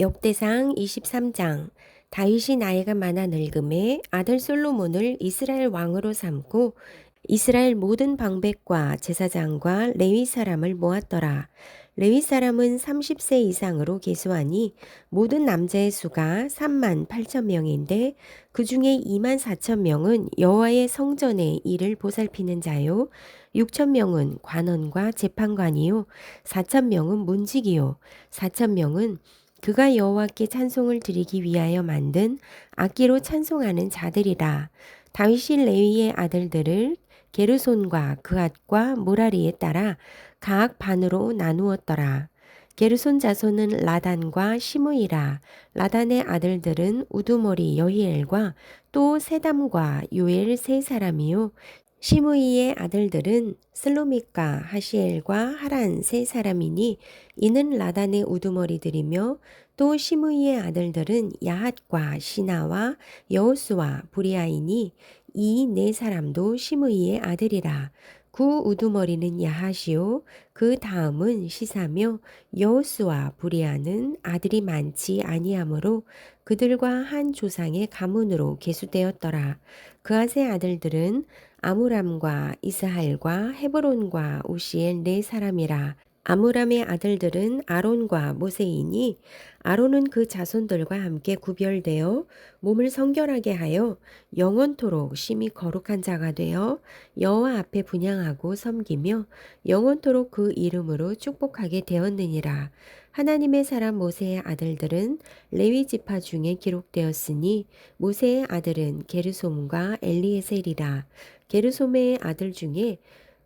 역대상 23장 다윗이 나이가 많아 늙음에 아들 솔로몬을 이스라엘 왕으로 삼고 이스라엘 모든 방백과 제사장과 레위 사람을 모았더라. 레위 사람은 30세 이상으로 계수하니 모든 남자의 수가 3만 8천 명인데 그 중에 2만 4천 명은 여호와의 성전의 일을 보살피는 자요. 6천 명은 관원과 재판관이요. 4천 명은 문지기요. 4천 명은 그가 여호와께 찬송을 드리기 위하여 만든 악기로 찬송하는 자들이라. 다윗이 레위의 아들들을 게르손과 그앗과 모라리에 따라 각 반으로 나누었더라. 게르손 자손은 라단과 시므이라. 라단의 아들들은 우두머리 여히엘과 또 세담과 요엘 세 사람이요. 시므이의 아들들은 슬로믹과 하시엘과 하란 세 사람이니 이는 라단의 우두머리들이며 또 시므이의 아들들은 야핫과 시나와 여호수와 부리아이니 이 네 사람도 시므이의 아들이라. 구 우두머리는 야하시오. 그 다음은 시사며 여호수와 부리아는 아들이 많지 아니하므로 그들과 한 조상의 가문으로 계수되었더라. 그아의 아들들은 아무람과 이스할과 헤브론과 우시엘 네 사람이라. 아무람의 아들들은 아론과 모세이니 아론은 그 자손들과 함께 구별되어 몸을 성결하게 하여 영원토록 심히 거룩한 자가 되어 여호와 앞에 분양하고 섬기며 영원토록 그 이름으로 축복하게 되었느니라. 하나님의 사람 모세의 아들들은 레위 지파 중에 기록되었으니 모세의 아들은 게르솜과 엘리에셀이라. 게르솜의 아들 중에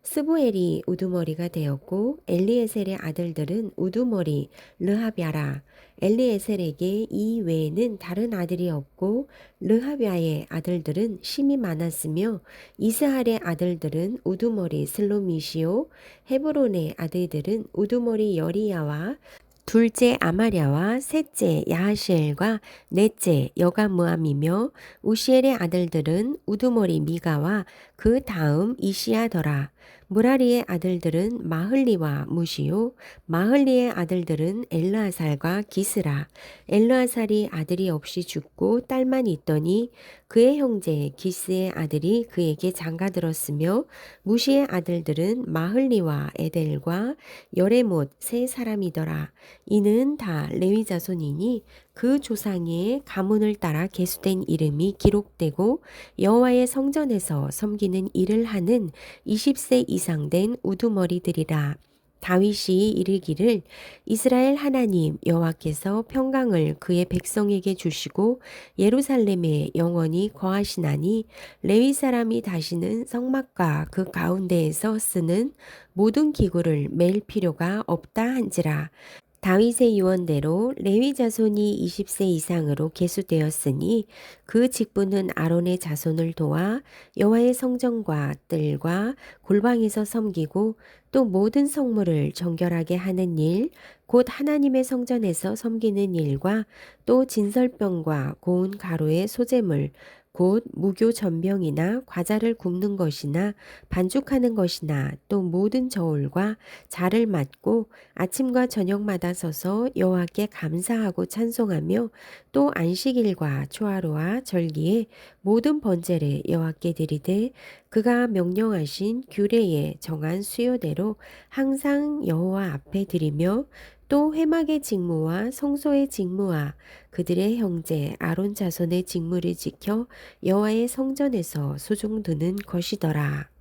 스부엘이 우두머리가 되었고 엘리에셀의 아들들은 우두머리 르하비아라 엘리에셀에게 이 외에는 다른 아들이 없고 르하비아의 아들들은 심이 많았으며 이스할의 아들들은 우두머리 슬로미시오 헤브론의 아들들은 우두머리 여리야와 둘째 아마랴와 셋째 야하시엘과 넷째 여가무암이며 우시엘의 아들들은 우두머리 미가와 그 다음 이시야더라. 무라리의 아들들은 마흘리와 무시요 마흘리의 아들들은 엘르아살과 기스라. 엘르아살이 아들이 없이 죽고 딸만 있더니 그의 형제 기스의 아들이 그에게 장가들었으며 무시의 아들들은 마흘리와 에델과 여레못 세 사람이더라. 이는 다 레위 자손이니 그 조상의 가문을 따라 계수된 이름이 기록되고 여호와의 성전에서 섬기는 일을 하는 20세 이상 된 우두머리들이라. 다윗이 이르기를 이스라엘 하나님 여호와께서 평강을 그의 백성에게 주시고 예루살렘에 영원히 거하시나니 레위 사람이 다시는 성막과 그 가운데에서 쓰는 모든 기구를 맬 필요가 없다 한지라 다윗의 유언대로 레위 자손이 20세 이상으로 계수되었으니 그 직분은 아론의 자손을 도와 여호와의 성전과 뜰과 골방에서 섬기고 또 모든 성물을 정결하게 하는 일, 곧 하나님의 성전에서 섬기는 일과 또 진설병과 고운 가루의 소재물, 곧 무교 전병이나 과자를 굽는 것이나 반죽하는 것이나 또 모든 저울과 자를 맡고 아침과 저녁마다 서서 여호와께 감사하고 찬송하며 또 안식일과 초하루와 절기에 모든 번제를 여호와께 드리되 그가 명령하신 규례에 정한 수요대로 항상 여호와 앞에 드리며 또 회막의 직무와 성소의 직무와 그들의 형제 아론 자손의 직무를 지켜 여호와의 성전에서 소중두는 것이더라.